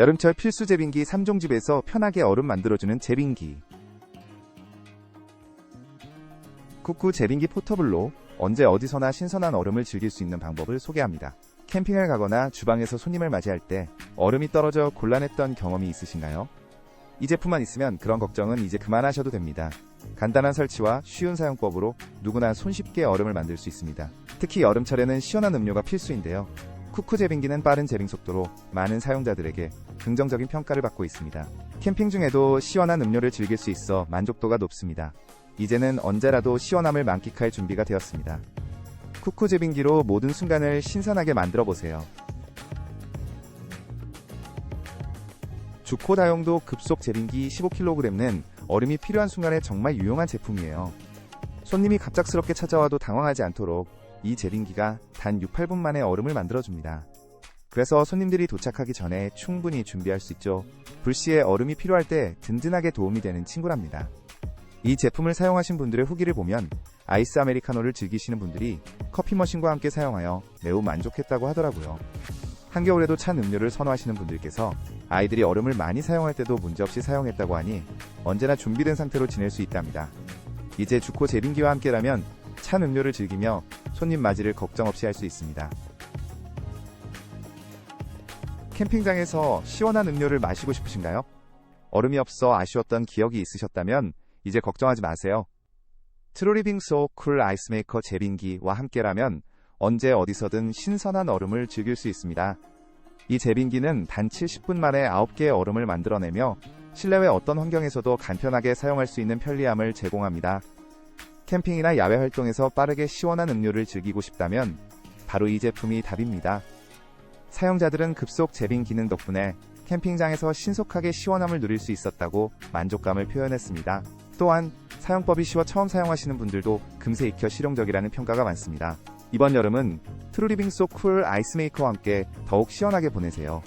여름철 필수 제빙기 3종집에서 편하게 얼음 만들어주는 제빙기. 쿠쿠 제빙기 포터블로 언제 어디서나 신선한 얼음을 즐길 수 있는 방법을 소개합니다. 캠핑을 가거나 주방에서 손님을 맞이할 때 얼음이 떨어져 곤란했던 경험이 있으신가요? 이 제품만 있으면 그런 걱정은 이제 그만하셔도 됩니다. 간단한 설치와 쉬운 사용법으로 누구나 손쉽게 얼음을 만들 수 있습니다. 특히 여름철에는 시원한 음료가 필수인데요. 쿠쿠 제빙기는 빠른 제빙 속도로 많은 사용자들에게 긍정적인 평가를 받고 있습니다. 캠핑 중에도 시원한 음료를 즐길 수 있어 만족도가 높습니다. 이제는 언제라도 시원함을 만끽할 준비가 되었습니다. 쿠쿠 제빙기로 모든 순간을 신선하게 만들어 보세요. 주코 다용도 급속 제빙기 15kg는 얼음이 필요한 순간에 정말 유용한 제품이에요. 손님이 갑작스럽게 찾아와도 당황하지 않도록 이 제빙기가 단 6, 8분 만에 얼음을 만들어줍니다. 그래서 손님들이 도착하기 전에 충분히 준비할 수 있죠. 불시에 얼음이 필요할 때 든든하게 도움이 되는 친구랍니다. 이 제품을 사용하신 분들의 후기를 보면 아이스 아메리카노를 즐기시는 분들이 커피 머신과 함께 사용하여 매우 만족했다고 하더라고요. 한겨울에도 찬 음료를 선호하시는 분들께서 아이들이 얼음을 많이 사용할 때도 문제없이 사용했다고 하니 언제나 준비된 상태로 지낼 수 있답니다. 이제 주코 제빙기와 함께라면 찬 음료를 즐기며 손님 맞이를 걱정 없이 할 수 있습니다. 캠핑장에서 시원한 음료를 마시고 싶으신가요? 얼음이 없어 아쉬웠던 기억이 있으셨다면 이제 걱정하지 마세요. 트로리빙 소 쿨 아이스메이커 제빙기와 함께라면 언제 어디서든 신선한 얼음을 즐길 수 있습니다. 이 제빙기는 단 70분 만에 9개의 얼음을 만들어내며 실내외 어떤 환경에서도 간편하게 사용할 수 있는 편리함을 제공합니다. 캠핑이나 야외 활동에서 빠르게 시원한 음료를 즐기고 싶다면 바로 이 제품이 답입니다. 사용자들은 급속 제빙 기능 덕분에 캠핑장에서 신속하게 시원함을 누릴 수 있었다고 만족감을 표현했습니다. 또한 사용법이 쉬워 처음 사용하시는 분들도 금세 익혀 실용적이라는 평가가 많습니다. 이번 여름은 트루리빙 소 쿨 아이스메이커와 함께 더욱 시원하게 보내세요.